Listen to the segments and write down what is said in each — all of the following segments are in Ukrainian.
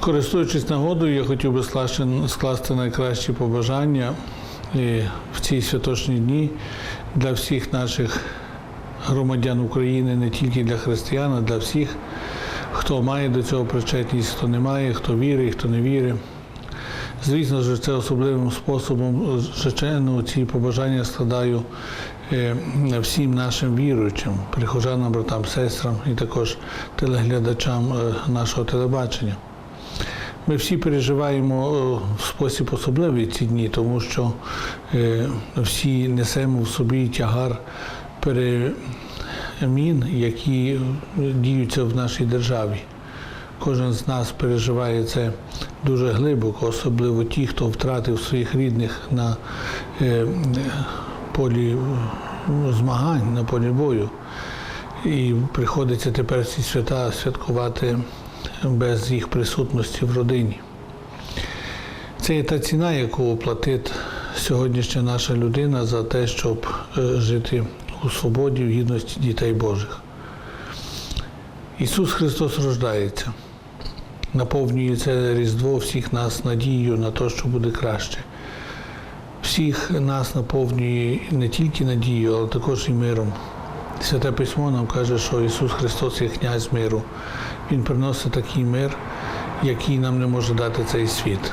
Користуючись нагодою, я хотів би скласти, найкращі побажання е, в ці святочні дні для всіх наших громадян України, не тільки для християн, а для всіх, хто має до цього причетність, хто не має, хто вірить, хто не вірить. Звісно ж, це особливим способом, звичайно, ці побажання складаю е, всім нашим віруючим, прихожанам, братам, сестрам і також телеглядачам е, нашого телебачення. Ми всі переживаємо е, в спосіб особливий ці дні, тому що е, всі несемо в собі тягар перемін, які діються в нашій державі. Кожен з нас переживає це дуже глибоко, особливо ті, хто втратив своїх рідних на е, полі змагань, на полі бою. І приходиться тепер ці свята святкувати без їх присутності в родині. Це є та ціна, яку платить сьогоднішня наша людина за те, щоб е, жити у свободі, в гідності дітей Божих. Ісус Христос рождається, наповнює це Різдво всіх нас надією на те, що буде краще. Всіх нас наповнює не тільки надією, але також і миром. Святе письмо нам каже, що Ісус Христос є князь миру. Він приносить такий мир, який нам не може дати цей світ.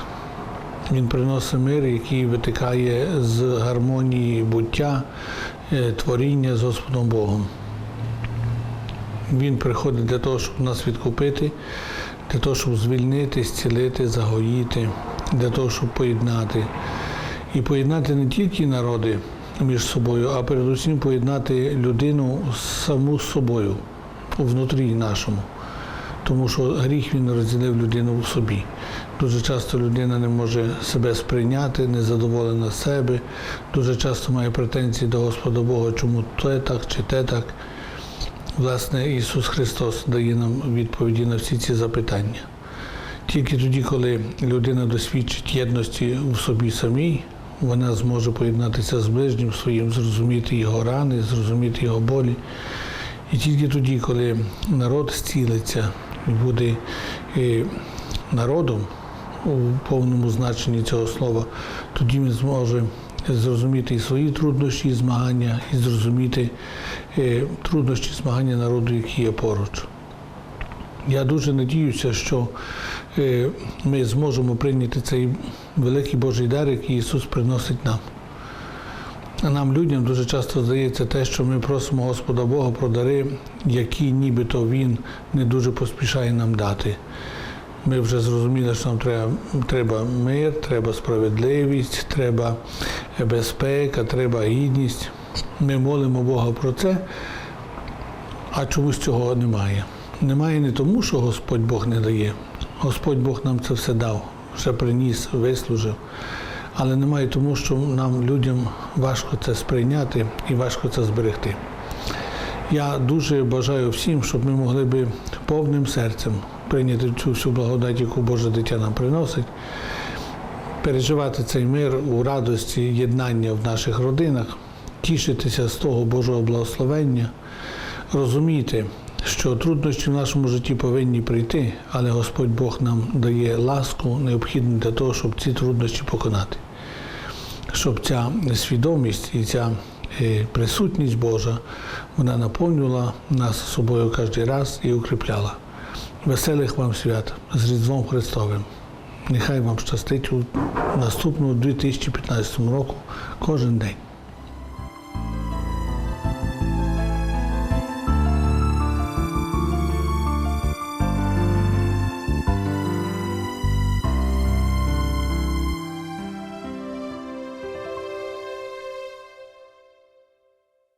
Він приносить мир, який витикає з гармонії буття, е, творіння з Господом Богом. Він приходить для того, щоб нас відкупити, для того, щоб звільнити, зцілити, загоїти, для того, щоб поєднати. І поєднати не тільки народи між собою, а передусім поєднати людину саму з собою внутрі нашому. Тому що гріх він розділив людину в собі. Дуже часто людина не може себе сприйняти, не задоволена себе, дуже часто має претензії до Господа Бога, чому те так чи те так. Власне, Ісус Христос дає нам відповіді на всі ці запитання. Тільки тоді, коли людина досвідчить єдності в собі самій, вона зможе поєднатися з ближнім своїм, зрозуміти його рани, зрозуміти його болі. І тільки тоді, коли народ зцілиться буде народом у повному значенні цього слова, тоді він зможе зрозуміти і свої труднощі і змагання, і зрозуміти е, труднощі змагання народу, які є поруч. Я дуже надіюся, що е, ми зможемо прийняти цей великий Божий дар, який Ісус приносить нам. Нам, людям, дуже часто здається те, що ми просимо Господа Бога про дари, які нібито Він не дуже поспішає нам дати. Ми вже зрозуміли, що нам треба, треба мир, треба справедливість, треба безпека, треба гідність. Ми молимо Бога про це, а чомусь цього немає. Немає не тому, що Господь Бог не дає. Господь Бог нам це все дав, вже приніс, вислужив. Але немає тому, що нам, людям, важко це сприйняти і важко це зберегти. Я дуже бажаю всім, щоб ми могли би повним серцем прийняти цю всю благодать, яку Боже дитя нам приносить, переживати цей мир у радості єднання в наших родинах, тішитися з того Божого благословення, розуміти, що труднощі в нашому житті повинні прийти, але Господь Бог нам дає ласку, необхідну для того, щоб ці труднощі поконати. Щоб ця свідомість і ця е, присутність Божа вона наповнювала нас собою кожен раз і укріпляла. Веселих вам свят з Різдвом Христовим. Нехай вам щастить у наступному 2015 року кожен день.